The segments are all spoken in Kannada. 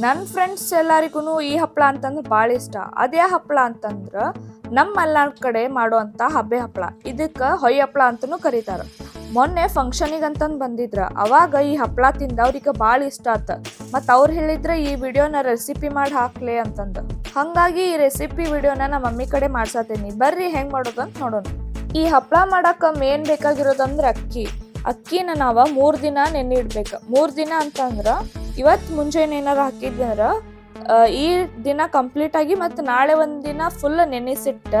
ನನ್ನ ಫ್ರೆಂಡ್ಸ್ ಎಲ್ಲರಿಗೂ ಈ ಹಪ್ಪಳ ಅಂತಂದ್ರೆ ಭಾಳ ಇಷ್ಟ. ಅದೇ ಹಪ್ಪಳ ಅಂತಂದ್ರೆ ನಮ್ಮ ಕಡೆ ಮಾಡುವಂಥ ಹಬ್ಬೆ ಹಪ್ಪಳ ಇದಕ್ಕೆ ಹೊಯ್ ಹಪ್ಪಳ ಅಂತಲೂ ಕರೀತಾರೆ. ಮೊನ್ನೆ ಫಂಕ್ಷನಿಗೆ ಅಂತಂದು ಬಂದಿದ್ರ. ಅವಾಗ ಈ ಹಪ್ಪಳ ತಿಂದ ಅವ್ರಿಗೆ ಭಾಳ ಇಷ್ಟ ಆತ. ಮತ್ತು ಅವ್ರು ಹೇಳಿದ್ರೆ ಈ ವಿಡಿಯೋನ ರೆಸಿಪಿ ಮಾಡಿ ಹಾಕ್ಲೆ ಅಂತಂದು. ಹಾಗಾಗಿ ಈ ರೆಸಿಪಿ ವಿಡಿಯೋನ ನಮ್ಮ ಮಮ್ಮಿ ಕಡೆ ಮಾಡ್ಸತ್ತೀನಿ ಬರ್ರಿ ಹೆಂಗೆ ಮಾಡೋದು ಅಂತ ನೋಡೋಣ. ಈ ಹಪ್ಪಳ ಮಾಡಕ್ಕೆ ಮೇನ್ ಬೇಕಾಗಿರೋದಂದ್ರೆ ಅಕ್ಕಿ. ಅಕ್ಕಿನ ನಾವು ಮೂರು ದಿನ ನೆನೆ ಇಡ್ಬೇಕು. ಮೂರು ದಿನ ಅಂತಂದ್ರೆ ಇವತ್ತು ಮುಂಜಾನೆ ಏನಾರು ಹಾಕಿದ್ವಿ ಅಂದ್ರೆ ಈ ದಿನ ಕಂಪ್ಲೀಟ್ ಆಗಿ ಮತ್ತು ನಾಳೆ ಒಂದು ದಿನ ಫುಲ್ ನೆನೆಸಿಟ್ಟ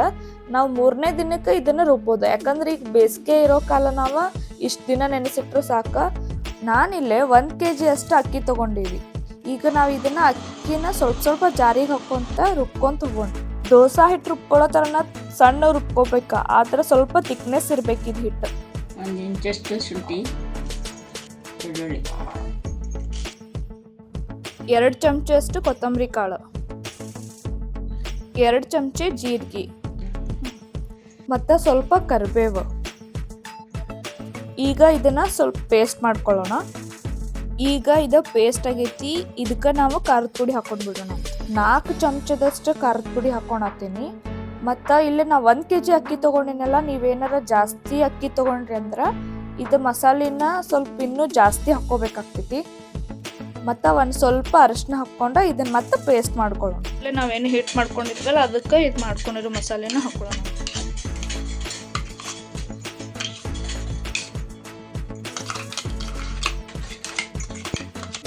ನಾವು ಮೂರನೇ ದಿನಕ್ಕೆ ಇದನ್ನು ರುಬ್ಬೋದು. ಯಾಕಂದ್ರೆ ಈಗ ಬೇಸಿಗೆ ಇರೋ ಕಾಲ ನಾವು ಇಷ್ಟು ದಿನ ನೆನೆಸಿಟ್ರು ಸಾಕು. ನಾನಿಲ್ಲೇ ಒಂದು ಕೆ ಜಿ ಅಷ್ಟು ಅಕ್ಕಿ ತೊಗೊಂಡೀವಿ. ಈಗ ನಾವು ಇದನ್ನ ಅಕ್ಕಿನ ಸ್ವಲ್ಪ ಸ್ವಲ್ಪ ಜಾರಿಗೆ ಹಾಕ್ಕೊಂತ ರುಬ್ಕೊಂತ ಹೋಗೋಣ ದೋಸೆ ಹಿಟ್ಟು ರುಬ್ಕೊಳ್ಳೋ ಥರನ ಸಣ್ಣ ರುಬ್ಕೋಬೇಕು, ಆ ಥರ ಸ್ವಲ್ಪ ತಿಕ್ನೆಸ್ ಇರ್ಬೇಕು ಇದು ಹಿಟ್ಟು. ಒಂದು ಇಂಚಷ್ಟು ಶುಂಠಿ, ಬೆಳ್ಳುಳ್ಳಿ. ಎರಡು ಚಮಚಷ್ಟು ಕೊತ್ತಂಬರಿ ಕಾಳು. ಎರಡು ಚಮಚೆ ಜೀರಿಗೆ. ಮತ್ತು ಸ್ವಲ್ಪ ಕರಿಬೇವು. ಈಗ ಇದನ್ನ ಸ್ವಲ್ಪ ಪೇಸ್ಟ್ ಮಾಡ್ಕೊಳ್ಳೋಣ. ಈಗ ಇದು ಪೇಸ್ಟ್ ಆಗೈತಿ. ಇದಕ್ಕೆ ನಾವು ಖಾರದ ಪುಡಿ ಹಾಕೊಂಡು ಬಿಡೋಣ. ನಾಲ್ಕು ಚಮಚದಷ್ಟು ಖಾರದ ಪುಡಿ ಹಾಕೊಳತ್ತೀನಿ ಮತ್ತು ಇಲ್ಲಿ ನಾವು ಒಂದು ಕೆ ಜಿ ಅಕ್ಕಿ ತೊಗೊಂಡಿನಲ್ಲ, ನೀವೇನಾರ ಜಾಸ್ತಿ ಅಕ್ಕಿ ತೊಗೊಂಡ್ರಿ ಅಂದ್ರೆ ಇದು ಮಸಾಲಿನ ಸ್ವಲ್ಪ ಇನ್ನೂ ಜಾಸ್ತಿ ಹಾಕ್ಕೋಬೇಕಾಗ್ತೈತಿ. ಮತ್ತು ಒಂದು ಸ್ವಲ್ಪ ಅರಿಶಿನ ಹಾಕ್ಕೊಂಡು ಇದನ್ನ ಮತ್ತೆ ಪೇಸ್ಟ್ ಮಾಡ್ಕೊಳ್ಳೋಣ. ಇಲ್ಲೇ ನಾವೇನು ಹಿಟ್ ಮಾಡ್ಕೊಂಡಿದ್ವಲ್ಲ ಅದಕ್ಕೆ ಇದು ಮಾಡ್ಕೊಂಡಿರೋ ಮಸಾಲೆನ ಹಾಕೊಳ್ಳೋಣ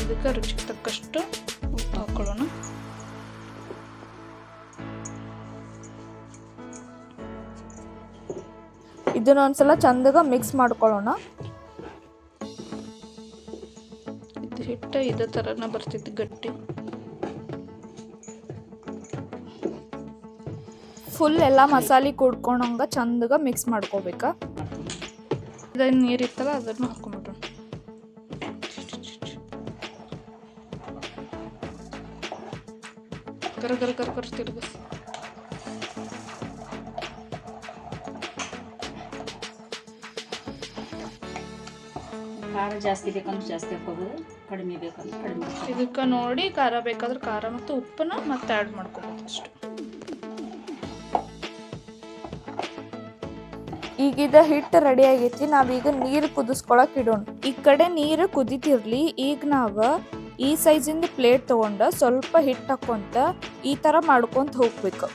ಇದಕ್ಕೆ ರುಚಿಗೆ ತಕ್ಕಷ್ಟು ಉಪ್ಪು ಹಾಕೊಳ್ಳೋಣ ಇದನ್ನ ಒಂದ್ಸಲ ಚಂದಗ ಮಿಕ್ಸ್ ಮಾಡ್ಕೊಳ್ಳೋಣ. ಹಿಟ್ಟು ಇದೇ ಥರನ ಬರ್ತಿತ್ತು ಗಟ್ಟಿ. ಫುಲ್ ಎಲ್ಲ ಮಸಾಲೆ ಕುಡ್ಕೊಂಡಂಗ ಚಂದಗ ಮಿಕ್ಸ್ ಮಾಡ್ಕೋಬೇಕ. ಇದನ್ನ ನೀರಿತ್ತಲ್ಲ ಅದನ್ನು ಹಾಕೊಂಡ್ಬಿಡೋಣ ಕರ ಕರ ಕರ ಕರ ತಿರ್ಗಿಸ್ ಖಾರ ಜಾಸ್ತಿ ಬೇಕಂದ್ರೆ ಜಾಸ್ತಿ ಹಾಕೋಬೋದು ಕಡಿಮೆ ಬೇಕಂದ್ರೆ ಕಡಿಮೆ. ಇದಕ್ಕೆ ನೋಡಿ ಖಾರ ಬೇಕಾದ್ರೆ ಖಾರ ಮತ್ತು ಉಪ್ಪನ್ನ ಮತ್ತೆ ಆ್ಯಡ್ ಮಾಡ್ಕೋಬೇಕು ಅಷ್ಟು. ಈಗಿದ ಹಿಟ್ಟು ರೆಡಿ ಆಗೈತಿ ನಾವೀಗ ನೀರು ಕುದಿಸ್ಕೊಳಕ್ ಇಡೋಣ. ಈ ಕಡೆ ನೀರು ಕುದಿತಿರ್ಲಿ ಈಗ ನಾವು ಈ ಸೈಜಿಂದ ಪ್ಲೇಟ್ ತಗೊಂಡ ಸ್ವಲ್ಪ ಹಿಟ್ಟು ಹಾಕೊಂತ ಈ ಥರ ಮಾಡ್ಕೊಂತ ಹೋಗ್ಬೇಕು.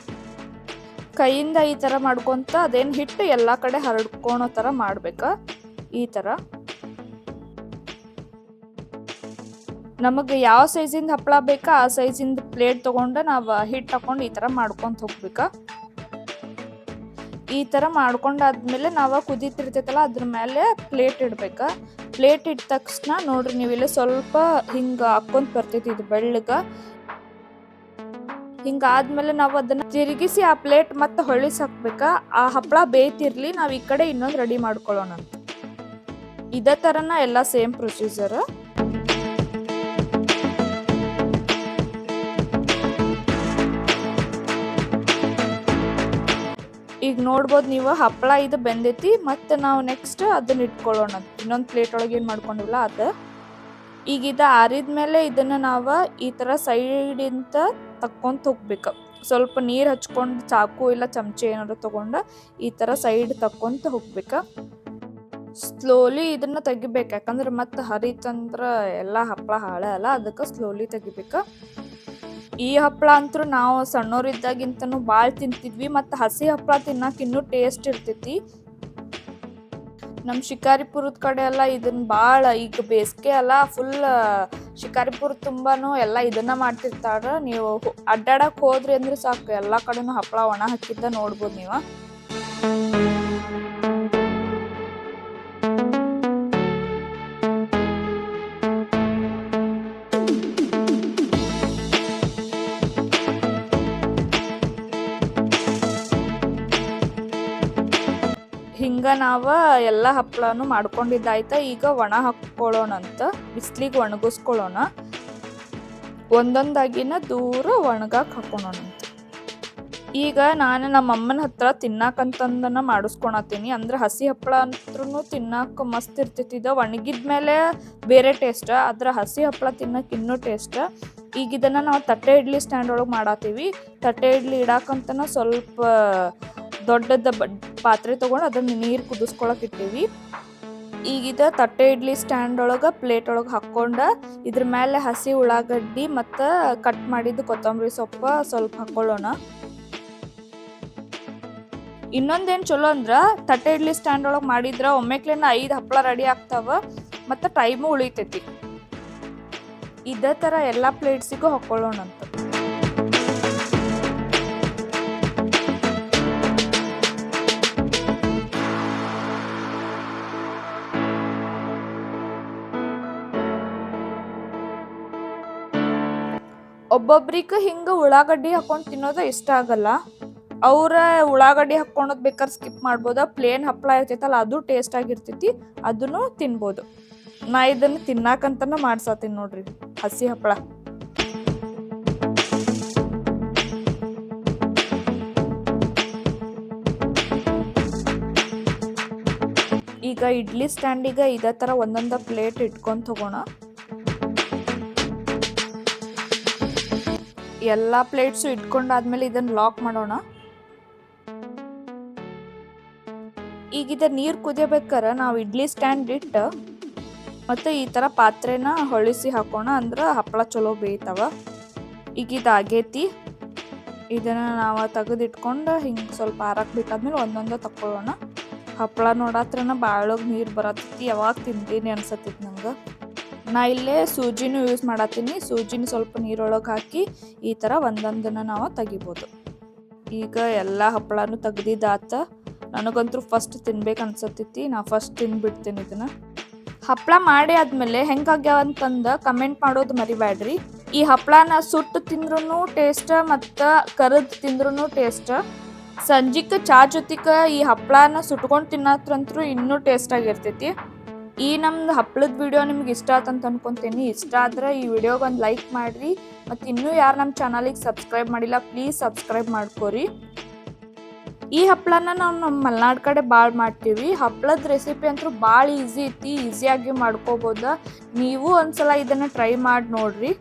ಕೈಯಿಂದ ಈ ಥರ ಮಾಡ್ಕೊತ ಅದೇನು ಹಿಟ್ಟು ಎಲ್ಲ ಕಡೆ ಹರಡ್ಕೊಳೋ ಥರ ಮಾಡ್ಬೇಕು ಈ ಥರ ನಮಗೆ ಯಾವ ಸೈಜಿಂದ ಹಪ್ಪಳ ಬೇಕಾ, ಆ ಸೈಜಿಂದ ಪ್ಲೇಟ್ ತೊಗೊಂಡು ನಾವು ಹಿಟ್ಟು ಹಾಕೊಂಡು ಈ ಥರ ಮಾಡ್ಕೊಂತ ಹೋಗ್ಬೇಕು. ಈ ಥರ ಮಾಡ್ಕೊಂಡಾದ್ಮೇಲೆ ನಾವು ಕುದೀತಿರ್ತೈತಲ್ಲ, ಅದ್ರ ಮೇಲೆ ಪ್ಲೇಟ್ ಇಡ್ಬೇಕು. ಪ್ಲೇಟ್ ಇಟ್ಟ ತಕ್ಷಣ ನೋಡ್ರಿ, ನೀವು ಇಲ್ಲಿ ಸ್ವಲ್ಪ ಹಿಂಗೆ ಹಾಕ್ಕೊಂತ ಬರ್ತೈತಿ ಇದು ಬೆಳ್ಳಗೆ. ಹಿಂಗಾದ್ಮೇಲೆ ನಾವು ಅದನ್ನ ತಿರುಗಿಸಿ ಆ ಪ್ಲೇಟ್ ಮತ್ತೆ ಹೊಳಿಸಿ ಹಾಕ್ಬೇಕು ಆ ಹಪ್ಪಳ ಬೇಯ್ತಿರ್ಲಿ, ನಾವು ಈ ಕಡೆ ಇನ್ನೊಂದು ರೆಡಿ ಮಾಡ್ಕೊಳ್ಳೋಣ ಇದೇ ಥರನ ಎಲ್ಲ ಸೇಮ್ ಪ್ರೊಸೀಜರ್ ಈಗ ನೋಡ್ಬೋದು ನೀವು ಹಪ್ಪಳ ಇದು ಬೆಂದೈತಿ, ಮತ್ತು ನಾವು ನೆಕ್ಸ್ಟ್ ಅದನ್ನ ಇಟ್ಕೊಳ್ಳೋಣ. ಇನ್ನೊಂದು ಪ್ಲೇಟ್ ಒಳಗೆ ಏನು ಮಾಡ್ಕೊಂಡಿಲ್ಲ ಅದು. ಈಗ ಇದು ಆರಿದ್ಮೇಲೆ ಇದನ್ನು ನಾವು ಈ ಥರ ಸೈಡಿಂದ ತಕ್ಕೊಂಡು ಹೋಗ್ಬೇಕು. ಸ್ವಲ್ಪ ನೀರು ಹಚ್ಕೊಂಡು ಚಾಕು ಇಲ್ಲ ಚಮಚೆ ಏನಾದ್ರು ತೊಗೊಂಡು ಈ ಥರ ಸೈಡ್ ತಕ್ಕೊಂತ ಹೋಗ್ಬೇಕು. ಸ್ಲೋಲಿ ಇದನ್ನ ತೆಗಿಬೇಕು. ಯಾಕಂದ್ರೆ ಮತ್ತೆ ಹರಿತಂದ್ರೆ ಎಲ್ಲ ಹಪ್ಪಳ ಹಾಳೆ ಅಲ್ಲ, ಅದಕ್ಕೆ ಸ್ಲೋಲಿ ತೆಗಿಬೇಕು. ಈ ಹಪ್ಪಳ ಅಂತೂ ನಾವು ಸಣ್ಣೋರಿದ್ದಾಗಿಂತನೂ ಭಾಳ ತಿಂತಿದ್ವಿ, ಮತ್ತು ಹಸಿ ಹಪ್ಪಳ ತಿನ್ನಕ್ಕೆ ಇನ್ನೂ ಟೇಸ್ಟ್ ಇರ್ತೈತಿ. ನಮ್ಮ ಶಿಕಾರಿಪುರದ ಕಡೆ ಎಲ್ಲ ಇದನ್ನ ಭಾಳ ಈಗ ಬೇಸಿಗೆ ಅಲ್ಲ ಫುಲ್ ಶಿಕಾರಿಪುರ ತುಂಬಾನು ಎಲ್ಲ ಇದನ್ನ ಮಾಡ್ತಿರ್ತಾರೆ. ನೀವು ಅಡ್ಡಾಡಕ್ಕೆ ಅಡ್ಡಾಡಕ್ ಹೋದ್ರಿ ಅಂದ್ರೆ ಸಾಕು, ಎಲ್ಲ ಕಡೆನೂ ಹಪ್ಪಳ ಒಣ ಹಾಕಿದ್ದ ನೋಡ್ಬೋದು ನೀವು. ಹಿಂಗ ನಾವ ಎಲ್ಲ ಹಪ್ಪಳನು ಮಾಡ್ಕೊಂಡಿದ್ದಾಯ್ತ. ಈಗ ಒಣ ಹಾಕ್ಕೊಳ್ಳೋಣಂತ, ಬಿಸ್ಲಿಗೆ ಒಣಗಿಸ್ಕೊಳ್ಳೋಣ. ಒಂದೊಂದಾಗಿನ ದೂರ ಒಣಗಾಕ್ ಹಾಕೊಳ್ಳೋಣ ಅಂತ ಈಗ ನಾನು ನಮ್ಮ ಅಮ್ಮನ ಹತ್ರ ತಿನ್ನಾಕಂತಂದನ ಮಾಡಿಸ್ಕೊಳತ್ತೀನಿ ಅಂದ್ರೆ ಹಸಿ ಹಪ್ಪಳ ಅಂತ್ರೂ ತಿನ್ನಾಕ ಮಸ್ತ್ ಇರ್ತೈತಿ. ಇದು ಒಣಗಿದ್ಮೇಲೆ ಬೇರೆ ಟೇಸ್ಟ್ ಅದ್ರ ಹಸಿ ಹಪ್ಪಳ ತಿನ್ನಕ್ಕೆ ಇನ್ನೂ ಟೇಸ್ಟ್ ಈಗ ಇದನ್ನ ನಾವು ತಟ್ಟೆ ಇಡ್ಲಿ ಸ್ಟ್ಯಾಂಡ್ ಒಳಗೆ ಮಾಡತ್ತೀವಿ ತಟ್ಟೆ ಇಡ್ಲಿ ಇಡಾಕಂತನ ಸ್ವಲ್ಪ ದೊಡ್ಡದ ಪಾತ್ರೆ ತೊಗೊಂಡು ಅದನ್ನು ನೀರು ಕುದಿಸ್ಕೊಳಕ್ ಇಟ್ಟೀವಿ. ಈಗಿದ ತಟ್ಟೆ ಇಡ್ಲಿ ಸ್ಟ್ಯಾಂಡ್ ಒಳಗೆ ಪ್ಲೇಟ್ ಒಳಗೆ ಹಾಕ್ಕೊಂಡು ಇದ್ರ ಮೇಲೆ ಹಸಿ ಉಳ್ಳಾಗಡ್ಡಿ ಮತ್ತು ಕಟ್ ಮಾಡಿದ್ದು ಕೊತ್ತಂಬರಿ ಸೊಪ್ಪು ಸ್ವಲ್ಪ ಹಾಕ್ಕೊಳ್ಳೋಣ ಇನ್ನೊಂದೇನು ಚಲೋ ಅಂದ್ರೆ ತಟ್ಟೆ ಇಡ್ಲಿ ಸ್ಟ್ಯಾಂಡ್ ಒಳಗೆ ಮಾಡಿದ್ರೆ ಒಮ್ಮೆಕ್ಲೇನ ಐದು ಹಪ್ಪಳ ರೆಡಿ ಆಗ್ತಾವ ಮತ್ತು ಟೈಮು ಉಳಿತೈತಿ. ಇದೇ ಥರ ಎಲ್ಲ ಪ್ಲೇಟ್ಸಿಗೂ ಹಾಕ್ಕೊಳ್ಳೋಣ ಒಬ್ಬೊಬ್ರಿಗೆ ಹಿಂಗೆ ಉಳ್ಳಾಗಡ್ಡಿ ಹಾಕೊಂಡು ತಿನ್ನೋದು ಇಷ್ಟ ಆಗಲ್ಲ. ಅವ್ರ ಉಳ್ಳಾಗಡ್ಡಿ ಹಾಕ್ಕೊಳೋದು ಬೇಕಾದ್ರೆ ಸ್ಕಿಪ್ ಮಾಡ್ಬೋದು. ಪ್ಲೇನ್ ಹಪ್ಪಳ ಇರ್ತೈತಲ್ಲ, ಅದು ಟೇಸ್ಟ್ ಆಗಿರ್ತೈತಿ, ಅದನ್ನು ತಿನ್ಬೋದು. ನಾ ಇದನ್ನು ತಿನ್ನಾಕಂತನ ಮಾಡ್ಸತ್ತೀನಿ ನೋಡ್ರಿ, ಹಸಿ ಹಪ್ಪಳ ಈಗ ಇಡ್ಲಿ ಸ್ಟ್ಯಾಂಡಿಗೆ ಇದೇ ಥರ ಒಂದೊಂದು ಪ್ಲೇಟ್ ಇಟ್ಕೊಂಡು ತಗೋಣ. ಎಲ್ಲ ಪ್ಲೇಟ್ಸು ಇಟ್ಕೊಂಡಾದ್ಮೇಲೆ ಇದನ್ನು ಲಾಕ್ ಮಾಡೋಣ. ಈಗ ಇದ ನೀರು ಕುದಿಯಬೇಕಾರೆ ನಾವು ಇಡ್ಲಿ ಸ್ಟ್ಯಾಂಡ್ ಇಟ್ಟು ಮತ್ತು ಈ ಥರ ಪಾತ್ರೆನ ಹೊಳಿಸಿ ಹಾಕೋಣ ಅಂದ್ರೆ ಹಪ್ಪಳ ಚಲೋ ಬೇಯ್ತಾವ. ಈಗ ಇದು ಆಗೈತಿ. ಇದನ್ನು ನಾವು ತೆಗೆದಿಟ್ಕೊಂಡು ಹಿಂಗೆ ಸ್ವಲ್ಪ ಆರಕ್ಕೆ ಬಿಟ್ಟಾದ್ಮೇಲೆ ಒಂದೊಂದು ತಕ್ಕೊಳ್ಳೋಣ ಹಪ್ಪಳ ನೋಡತ್ರನ ಬಾಳೋಗಿ ನೀರು ಬರತ್ತೈತಿ ಯಾವಾಗ ತಿಂತೀನಿ ಅನ್ಸತ್ತಿತ್ತು ನಂಗೆ. ನಾ ಇಲ್ಲೇ ಸೂಜಿನೂ ಯೂಸ್ ಮಾಡತ್ತೀನಿ. ಸೂಜಿನ ಸ್ವಲ್ಪ ನೀರೊಳಗೆ ಹಾಕಿ ಈ ಥರ ಒಂದೊಂದನ್ನು ನಾವು ತೆಗಿಬೋದು. ಈಗ ಎಲ್ಲ ಹಪ್ಪಳನೂ ತೆಗ್ದಿದ್ದಾತ. ನನಗಂತೂ ಫಸ್ಟ್ ತಿನ್ಬೇಕು ಅನ್ಸತ್ತೈತಿ. ನಾ ಫಸ್ಟ್ ತಿನ್ಬಿಡ್ತೀನಿ ಇದನ್ನು. ಹಪ್ಪಳ ಮಾಡಿ ಆದ್ಮೇಲೆ ಹೆಂಗಾಗ್ಯಾವ ಅಂತಂದು ಕಮೆಂಟ್ ಮಾಡೋದು ಮರಿಬ್ಯಾಡ್ರಿ. ಈ ಹಪ್ಪಳನ ಸುಟ್ಟು ತಿಂದ್ರೂ ಟೇಸ್ಟ್ ಮತ್ತು ಕರದ್ ತಿಂದ್ರೂ ಟೇಸ್ಟ್ ಸಂಜಿಕ ಚಾ ಜೊತಿಕ ಈ ಹಪ್ಪಳನ ಸುಟ್ಕೊಂಡು ತಿನ್ನತ್ರಂತೂ ಇನ್ನೂ ಟೇಸ್ಟ್ ಆಗಿರ್ತೈತಿ. ಈ ನಮ್ದು ಹಪ್ಪಳದ ವಿಡಿಯೋ ನಿಮ್ಗೆ ಇಷ್ಟ ಆತಂತ ಅನ್ಕೊತೀನಿ. ಇಷ್ಟ ಆದ್ರೆ ಈ ವಿಡಿಯೋಗೆ ಒಂದು ಲೈಕ್ ಮಾಡಿರಿ. ಮತ್ತು ಇನ್ನೂ ಯಾರು ನಮ್ಮ ಚಾನಲಿಗೆ ಸಬ್ಸ್ಕ್ರೈಬ್ ಮಾಡಿಲ್ಲ ಪ್ಲೀಸ್ ಸಬ್ಸ್ಕ್ರೈಬ್ ಮಾಡ್ಕೊರಿ. ಈ ಹಪ್ಪಳನ ನಾವು ನಮ್ಮ ಮಲೆನಾಡು ಕಡೆ ಭಾಳ ಮಾಡ್ತೀವಿ. ಹಪ್ಪಳದ ರೆಸಿಪಿ ಅಂತೂ ಭಾಳ ಈಸಿ ಐತಿ ಈಸಿಯಾಗಿ ಮಾಡ್ಕೋಬೋದು. ನೀವು ಒಂದ್ಸಲ ಇದನ್ನು ಟ್ರೈ ಮಾಡಿ ನೋಡ್ರಿ.